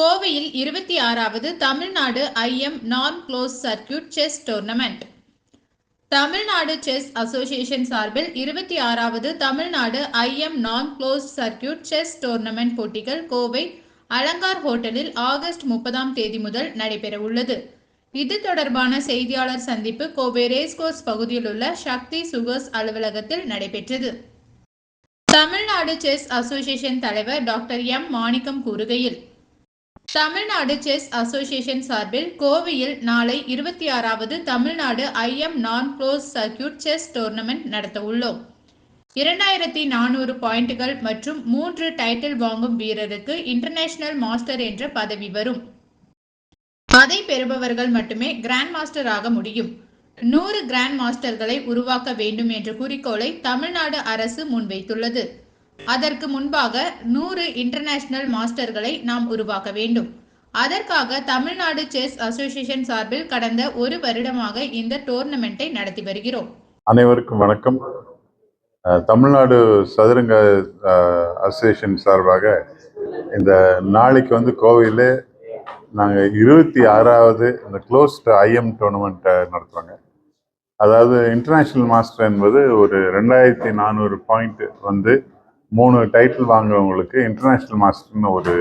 கோவையில் இருபத்தி ஆறாவது தமிழ்நாடு ஐஎம் நான் close circuit chess tournament Tamil Nadu chess association சார்பில் இருபத்தி ஆறாவது தமிழ்நாடு ஐஎம் நான் க்ளோஸ் சர்க்கியூட் செஸ் டோர்னமெண்ட் போட்டிகள் கோவை அலங்கார் ஹோட்டலில் ஆகஸ்ட் முப்பதாம் தேதி முதல் நடைபெறவுள்ளது இது தொடர்பான செய்தியாளர் சந்திப்பு கோவை ரேஸ்கோர்ஸ் பகுதியில் உள்ள சக்தி சுகர்ஸ் அலுவலகத்தில் நடைபெற்றது. தமிழ்நாடு செஸ் அசோசியேஷன் தலைவர் டாக்டர் எம் மாணிக்கம் கூறுகையில் தமிழ்நாடு செஸ் அசோசியேஷன் சார்பில் கோவையில் நாளை இருபத்தி ஆறாவது தமிழ்நாடு ஐஎம் நான் க்ளோஸ் சர்க்கியூட் செஸ் டோர்னமெண்ட் நடத்த உள்ளோம். இரண்டாயிரத்தி நானூறு பாயிண்டுகள் மற்றும் மூன்று டைட்டில் வாங்கும் வீரருக்கு இன்டர்நேஷனல் மாஸ்டர் என்ற பதவி வரும். அதை பெறுபவர்கள் மட்டுமே கிராண்ட் மாஸ்டர் ஆக முடியும். நூறு கிராண்ட் மாஸ்டர்களை உருவாக்க வேண்டும் என்ற குறிக்கோளை தமிழ்நாடு அரசு முன்வைத்துள்ளது. அதற்கு முன்பாக நூறு இன்டர்நேஷனல் மாஸ்டர்களை நாம் உருவாக்க வேண்டும். அதற்காக தமிழ்நாடு செஸ் அசோசியேஷன் சார்பில் கடந்த ஒரு வருடமாக இந்த டோர்னமெண்ட்டை நடத்தி வருகிறோம். அனைவருக்கும் வணக்கம். தமிழ்நாடு சதுரங்க அசோசியேஷன் சார்பாக இந்த நாளைக்கு வந்து கோவையில் நாங்கள் இருபத்தி ஆறாவது இந்த க்ளோஸ்ட் ஐஎம் டோர்னமெண்ட்டை நடத்துகிறோங்க அதாவது இன்டர்நேஷ்னல் மாஸ்டர் என்பது ஒரு ரெண்டாயிரத்தி நானூறு பாயிண்ட் வந்து மூணு டைட்டில் வாங்குறவங்களுக்கு இன்டர்நேஷ்னல் மாஸ்டர்னு ஒரு